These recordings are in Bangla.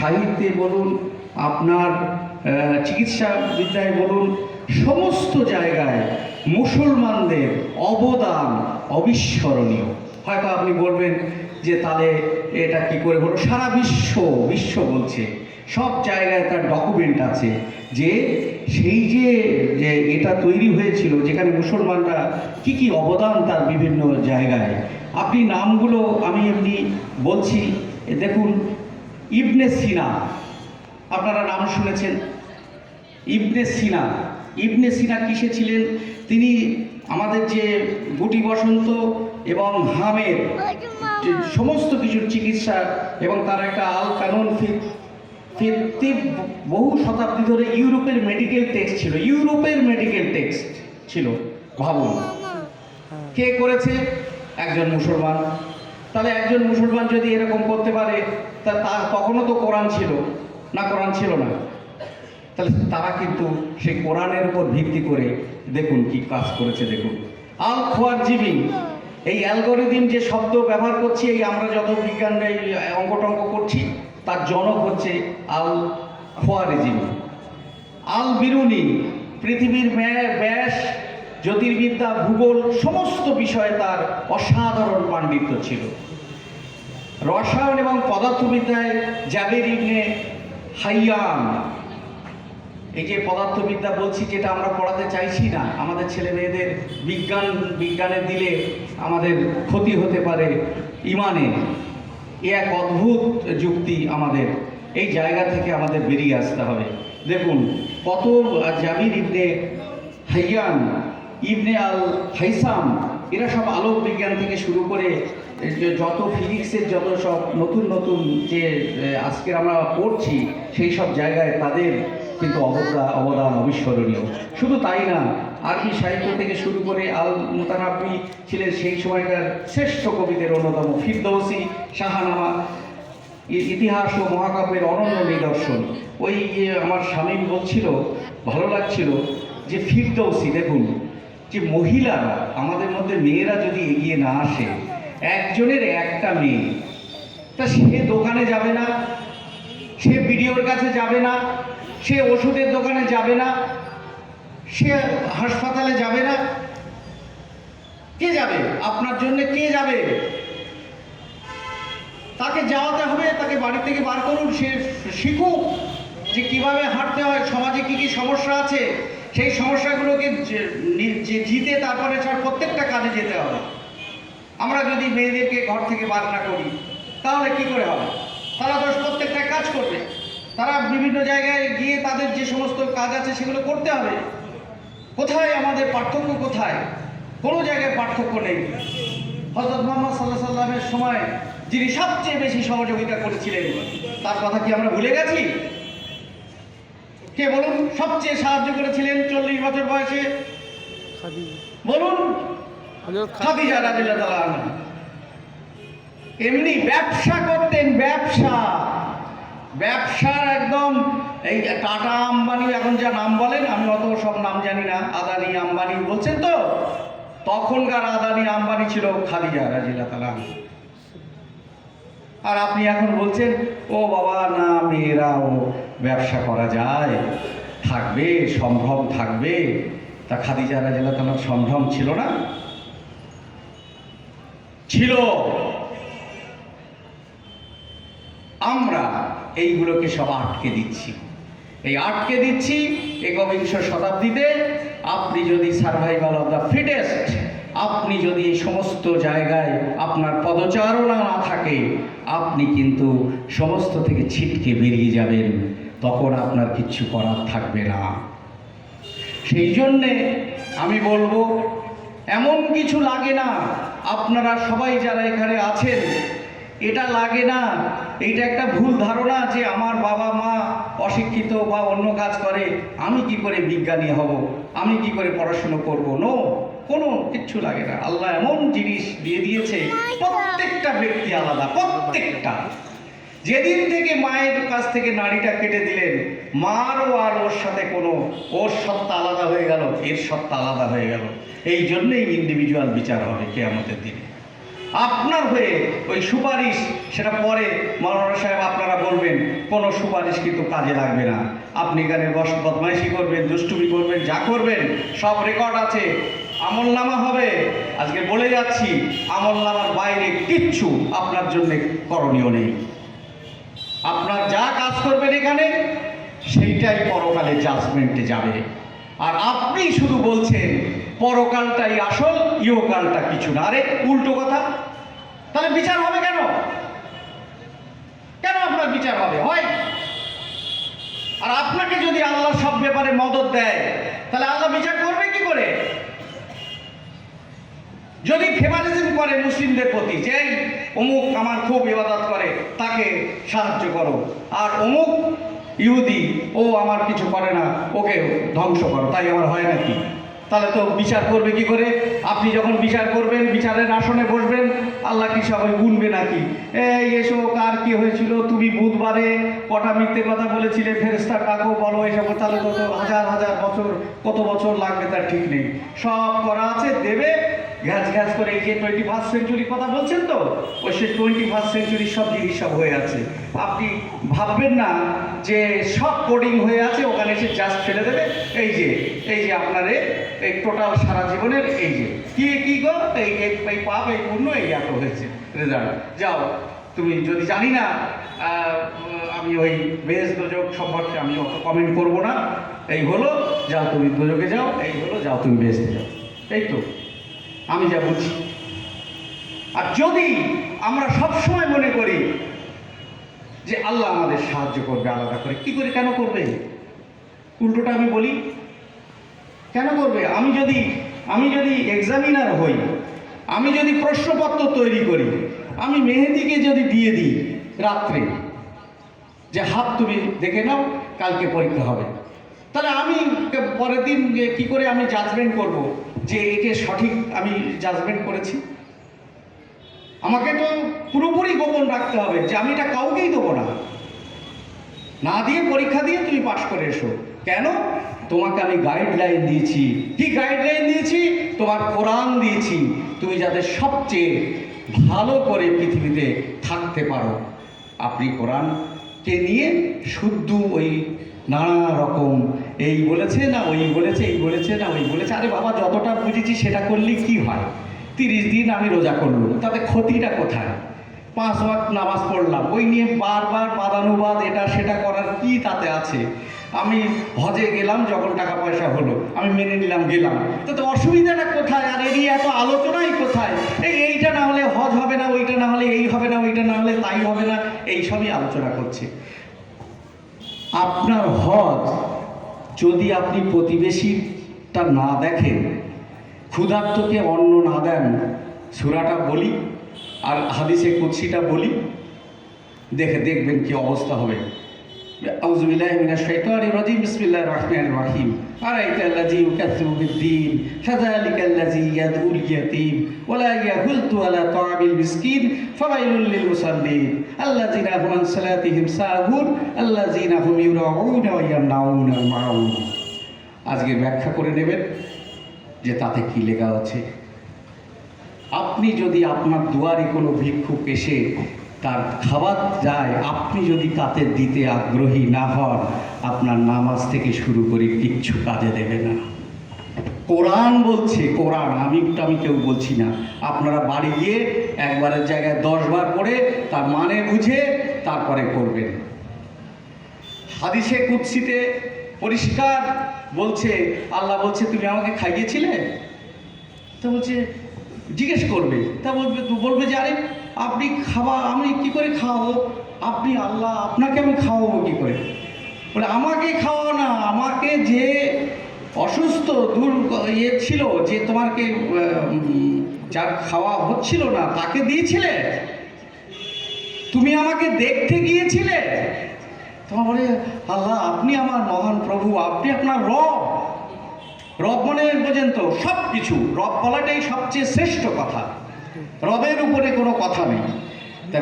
সাহিত্যে বলুন, আপনার চিকিৎসা বিদ্যায় বলুন, সমস্ত জায়গায় মুসলমানদের অবদান অবিস্মরণীয়। হয়তো আপনি বলবেন যে তাহলে এটা কি করে হলো? সারা বিশ্ব বিশ্ব বলছে। সব জায়গায় তার ডকুমেন্ট আছে যে সেই যে যে এটা তৈরি হয়েছিল, যেখানে মুসলমানরা কি কি অবদান তার বিভিন্ন জায়গায়। আপনি নামগুলো আমি এমনি বলছি, দেখুন ইবনে সিনা, আপনারা নাম শুনেছেন? ইবনে সিনা। ইবনে সিনা কিসে ছিলেন? তিনি আমাদের যে গুটি বসন্ত এবং হামের সমস্ত কিছুর চিকিৎসা এবং তার একটা আল কানুন বহু শতাব্দী ধরে ইউরোপের মেডিকেল টেক্সট ছিল। ইউরোপের মেডিকেল টেক্সট ছিল, ভাবুন। কে করেছে? একজন মুসলমান। তাহলে একজন মুসলমান যদি এরকম করতে পারে, তা তখনও তো কোরআন ছিল না, কোরআন ছিল না। তাহলে তারা কিন্তু সেই কোরআনের উপর ভিত্তি করে দেখুন কি কাজ করেছে, দেখুন। আল খোয়ার জীবী এই অ্যালগোরিদিম যে শব্দ ব্যবহার করছি, এই আমরা যত বিজ্ঞান অঙ্ক টঙ্ক করছি, তার জনক হচ্ছে আল খোয়ারিজিমি আল বিরুনি, পৃথিবীর ব্যাস জ্যোতির্বিদ্যা, ভূগোল, সমস্ত বিষয়ে তার অসাধারণ পাণ্ডিত্য ছিল। রসায়ন এবং পদার্থবিদ্যায় জাবের ইবনে হাইয়ান এই যে পদার্থবিদ্যা বলছি, যেটা আমরা পড়াতে চাইছি না, আমাদের ছেলে মেয়েদের বিজ্ঞান বিজ্ঞানে দিলে আমাদের ক্ষতি হতে পারে ইমানে। এ এক অদ্ভুত যুক্তি আমাদের, এই জায়গা থেকে আমাদের বেরিয়ে আসতে হবে। দেখুন, কত Jabir ibn Hayyan ibn al Haytham এরা সব আলোক বিজ্ঞান থেকে শুরু করে যত ফিজিক্সের যত সব নতুন নতুন যে আজকের আমরা পড়ছি, সেই সব জায়গায় তাদের কিন্তু অবদান অবদান অবিস্মরণীয়। শুধু তাই না, আরবি সাহিত্য থেকে শুরু করে আল মুতানাব্বি ছিলেন সেই সময়কার শ্রেষ্ঠ কবিদের অন্যতম। ফিরদৌসি, শাহানামা ইতিহাস ও মহাকাব্যের অনন্য নিদর্শন। ওই আমার স্বামী বলছিল, ভালো লাগছিল যে ফিরদৌসি, দেখুন যে মহিলারা আমাদের মধ্যে মেয়েরা যদি এগিয়ে না আসে, একজনের একটা মেয়ে, তা সে দোকানে যাবে না, সে বিডিওর কাছে যাবে না, সে ওষুধের দোকানে যাবে না, সে হাসপাতালে যাবে না। কে যাবে? আপনার জন্য কে যাবে? তাকে যাওয়াতে হবে, তাকে বাড়ি থেকে বার করুন, সে শিখুক। যে কীভাবে হাঁটতে হয়, সমাজে কি কি সমস্যা আছে, সেই সমস্যাগুলোকে জিতে তারপরে ছাড় প্রত্যেকটা কাজে যেতে হবে। আমরা যদি মেয়েদেরকে ঘর থেকে বার না করি, তাহলে কি করে হবে? তারা তো প্রত্যেকটা কাজ করবে। তারা বিভিন্ন জায়গায় গিয়ে তাদের যে সমস্ত কাজ আছে, সেগুলো করতে হবে। কোথায় আমাদের পার্থক্য কোথায়? কোনো জায়গায় পার্থক্য নেই। হজরত মোহাম্মদ সাল্লাহ সাল্লামের সময় যিনি সবচেয়ে বেশি সহযোগিতা করেছিলেন, তার কথা কি আমরা ভুলে গেছি? কে বলুন সবচেয়ে সাহায্য করেছিলেন চল্লিশ বছর বয়সে? বলুন খাদিজা এমনি ব্যবসা করতেন ব্যবসা। ব্যবসার একদম এই টাটা আম্বানি এখন যা নাম বলেন আমি অত সব নাম জানি না আদানি আম্বানি বলছেন তো? তখনকার আদানি আম্বানি ছিল খাদিজা রাজিল্লা তালা আর আপনি এখন বলছেন ও বাবা না মেয়েরাও ব্যবসা করা যায়, থাকবে সম্ভ্রম থাকবে। তা খাদিজা রাজিল্লা তালার সম্ভ্রম ছিল না? ছিল। আমরা এইগুলোকে সব আটকে দিচ্ছি। এই আটকে দিচ্ছি একবিংশ শতাব্দীতে আপনি যদি সার্ভাইভাল অফ দ্য ফিটেস্ট আপনি যদি এই সমস্ত জায়গায় আপনার পদচারণা না থাকে, আপনি কিন্তু সমস্ত থেকে ছিটকে বেরিয়ে যাবেন। তখন আপনার কিচ্ছু করার থাকবে না। সেই জন্যে আমি বলব এমন কিছু লাগে না। আপনারা সবাই যারা এখানে আছেন এটা লাগে না। এইটা একটা ভুল ধারণা যে আমার বাবা মা অশিক্ষিত বা অন্য কাজ করে আমি কি করে বিজ্ঞানী হব? আমি কি করে পড়াশুনো করব? নো কোনো কিচ্ছু লাগে না। আল্লাহ এমন জিনিস দিয়ে দিয়েছে প্রত্যেকটা ব্যক্তি আলাদা প্রত্যেকটা। যেদিন থেকে মায়ের কাছ থেকে নাড়িটা কেটে দিলেন মারও আর ওর সাথে কোনো, ওর সত্তা আলাদা হয়ে গেল, এর সত্তা আলাদা হয়ে গেল। এই জন্যই ইন্ডিভিজুয়াল বিচার হবে কে আমাদের দিনে। আপনার হয়ে ওই সুপারিশ, সেটা পরে মাওলানা সাহেব আপনারা বলবেন, কোনো সুপারিশ কিন্তু কাজে লাগবে না। আপনি এখানে বস বদমাইশি করবেন, দুষ্টুমি করবেন, যা করবেন, সব রেকর্ড আছে। আমলনামা হবে। আজকে বলে যাচ্ছি, আমলনামার বাইরে কিচ্ছু আপনার জন্য করণীয় নেই। আপনার যা কাজ করবেন এখানে, সেইটাই পরকালে জাজমেন্টে যাবে। আর আপনি শুধু বলছেন, পরকালটাই আসল, ইহকালটা কিছু না। আরে, উল্টো কথা। তাহলে বিচার হবে কেন? কেন আপনার বিচার হবে? হয়। আর আপনাকে যদি আল্লাহ সব ব্যাপারে মদত দেয়, তাহলে আল্লাহ বিচার করবে কি করে? যদি ফেভারিজম করে মুসলিমদের প্রতি, যে অমুক আমার খুব ইবাদত করে, তাকে সাহায্য করো। আর অমুক ইহুদি, ও আমার কিছু করে না, ওকে ধ্বংস করো। তাই আমার হয় নাকি তাহলে তো বিচার করবে কি করে? আপনি যখন বিচার করবেন, বিচারের আসনে বসবেন, আল্লাহ কি সবাই গুনবে নাকি? এই এসো কার কি হয়েছিল? তুমি বুধবারে কটা মিথ্যে কথা বলেছিলে? ফেরেস্তা কাকো বলো, এসব তাহলে তো হাজার হাজার বছর, কত বছর লাগবে তার ঠিক নেই। সব করা আছে, দেবে ঘ্যাস ঘ্যাস করে যে টোয়েন্টি ফার্স্ট সেঞ্চুরির কথা বলছেন তো, ওই সে টোয়েন্টি ফার্স্ট সেঞ্চুরির সব জিনিস সব হয়ে আছে। আপনি ভাববেন না যে সব কোডিং হয়ে আছে, ওখানে এসে জাস্ট ফেলে দেবে। এই যে এই যে আপনারে, এই টোটাল সারা জীবনের এই যে। কি কি গো? এই, এই- পাপ, এই পূর্ণ এই এত হয়েছে। রেজাল্ট যাও, তুমি যদি জানি না আমি ওই বেশ দোজক সম্পর্কে আমি অত কমেন্ট করব না। এই হলো, যাও তুমি দোজকে যাও, এই হলো, যাও তুমি বেসতে যাও। এই তো। আমি যা বুঝি আর যদি আমরা সব সময় মনে করি যে আল্লাহ আমাদের সাহায্য করবে আলাদা করে, কি করে কেন করবে? উল্টোটা আমি বলি, কেন করবে? আমি যদি আমি যদি এক্সামিনার হই, আমি যদি প্রশ্নপত্র তৈরি করি, আমি মেহেদিকে যদি দিয়ে দিই রাত্রে, যে হাত তুমি দেখে নাও, কালকে পরীক্ষা হবে। তাহলে আমি পরের দিন কি করে আমি জাজমেন্ট করব? যে একে সঠিক আমি জাজমেন্ট করেছি। আমাকে তো পুরোপুরি গোপন রাখতে হবে যে আমি এটা কাউকেই দেবো না। না দিয়ে পরীক্ষা দিয়ে তুমি পাশ করে এসো। কেন? তোমাকে আমি গাইডলাইন দিয়েছি। কি গাইডলাইন দিয়েছি? তোমার কোরআন দিয়েছি। তুমি যাতে সবচেয়ে ভালো করে পৃথিবীতে থাকতে পারো। আপনি কোরআনকে নিয়ে শুদ্ধ ওই নানা রকম এই বলেছে না, ওই বলেছে, এই বলেছে না, ওই বলেছে। আরে বাবা, যতটা বুঝেছি সেটা করলে কি হয়? তিরিশ দিন আমি রোজা করলাম। তাতে ক্ষতিটা কোথায়? পাঁচ ওয়াক্ত নামাজ পড়লাম। ওই নিয়ে বারবার বাদানুবাদ, এটা সেটা করার কি তাতে আছে? আমি হজে গেলাম, যখন টাকা পয়সা হলো, আমি মেনে নিলাম, গেলাম। তো তো অসুবিধাটা কোথায়? আর এই এত আলোচনাই কোথায়? এই এইটা না হলে হজ হবে না, ওইটা না হলে এই হবে না, ওইটা না হলে তাই হবে না, এই সবই আলোচনা করছে। আপনার হজ যদি আপনি প্রতিবেশীটা না দেখেন, ক্ষুধার্তকে অন্ন না দেন, সুরাটা বলি আর হাদিসে কুৎসিটা বলি, দেখে দেখবেন কি অবস্থা হবে। أعوذ بالله من الشيطان الرجيم بسم الله الرحمن الرحيم أرأيت الذي يكذب بالدين فذلك الذي يدعو اليتيم ولا يهلت على طعام المسكين فويل للمصلين الذين هم عن صلاتهم ساهون الذين هم يراعون ويمنعون الماعون আজকে ব্যাখ্যা করে নেবেন যে তাতে কি লেখা আছে আপনি যদি আপনার দুয়ারে কোনো ভিক্ষুক এসে তার খাবার যায়, আপনি যদি তাতে দিতে আগ্রহী না হন, আপনার নামাজ থেকে শুরু করে কিচ্ছু কাজে দেবে না। কোরআন বলছে, কোরআন, আমি আমি কেউ বলছি না। আপনারা বাড়ি গিয়ে একবারের জায়গায় দশবার পড়ে, তার মানে বুঝে, তারপরে করবেন। হাদিসে কুৎসিতে পরিষ্কার বলছে, আল্লাহ বলছে, তুমি আমাকে খাইয়েছিলে? তো বলছে, জিজ্ঞেস করবে। তা বলবে বলবে যে, আরে আপনি খাওয়া, আমি কি করে খাওয়াবো? আপনি আল্লাহ, আপনাকে আমি খাওয়াবো কি করে? বলে, আমাকে খাওয়াও না, আমাকে যে অসুস্থ, দূর ইয়ে ছিল, যে তোমাকে যার খাওয়া হচ্ছিল না, তাকে দিয়েছিলে? তুমি আমাকে দেখতে গিয়েছিলে? তোমার বলে, আল্লাহ, আপনি আমার মহান প্রভু, আপনি আপনার রব। রব মানে বোঝেন তো সব কিছু রব বলাটাই সবচেয়ে শ্রেষ্ঠ কথা। রবের উপরে কোনো কথা নেই।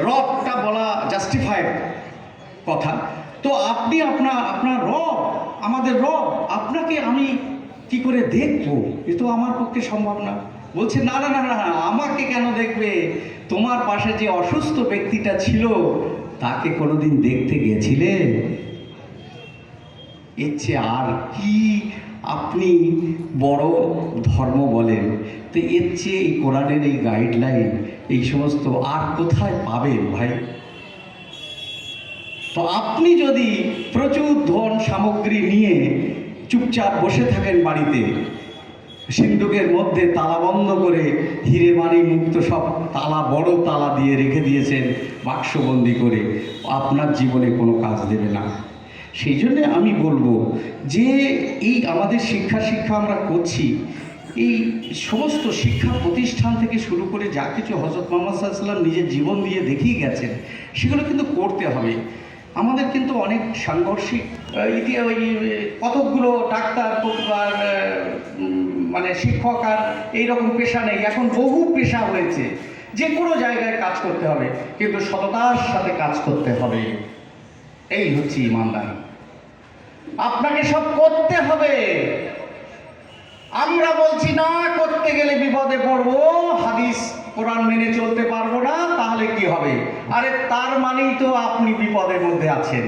রবটা বলা জাস্টিফাইড কথা। তো আপনি আপনার আপনার রব আমাদের রব আপনাকে আমি কি করে দেখব? এ তো আমার পক্ষে সম্ভব না। বলছে না না না না, আমাকে কেন দেখবে? তোমার পাশে যে অসুস্থ ব্যক্তিটা ছিল, তাকে কোনোদিন দেখতে গেছিলে? এর চেয়ে আর কি আপনি বড় ধর্ম বলেন, তো এর চেয়ে এই কোরআনের এই গাইডলাইন এই সমস্ত আর কোথায় পাবেন ভাই? তো আপনি যদি প্রচুর ধন সামগ্রী নিয়ে চুপচাপ বসে থাকেন বাড়িতে, সিন্ধুকের মধ্যে তালা বন্ধ করে হিরে মানি মুক্ত সব তালা, বড় তালা দিয়ে রেখে দিয়েছেন বাক্সবন্দি করে, আপনার জীবনে কোনো কাজ দেবে না। সেই জন্যে আমি বলব যে এই আমাদের শিক্ষা শিক্ষা আমরা করছি এই সমস্ত শিক্ষা প্রতিষ্ঠান থেকে শুরু করে যা কিছু হজরত মোহাম্মদ সাল্লাম নিজের জীবন দিয়ে দেখিয়ে গেছেন সেগুলো কিন্তু করতে হবে। আমাদের কিন্তু অনেক সাংঘর্ষিক আহ, ইতি ওই কতকগুলো ডাক্তার আর মানে শিক্ষক আর এইরকম পেশা নেই এখন বহু পেশা হয়েছে যে কোনো জায়গায় কাজ করতে হবে কিন্তু সততার সাথে কাজ করতে হবে। এই হচ্ছে ইমানদারি। আপনাকে সব করতে হবে। আমরা বলছি না, করতে গেলে বিপদে পড়ব, হাদিস কোরআন মেনে চলতে পারব না, তাহলে কি হবে? আরে তার মানেই তো আপনি বিপদের মধ্যে আছেন।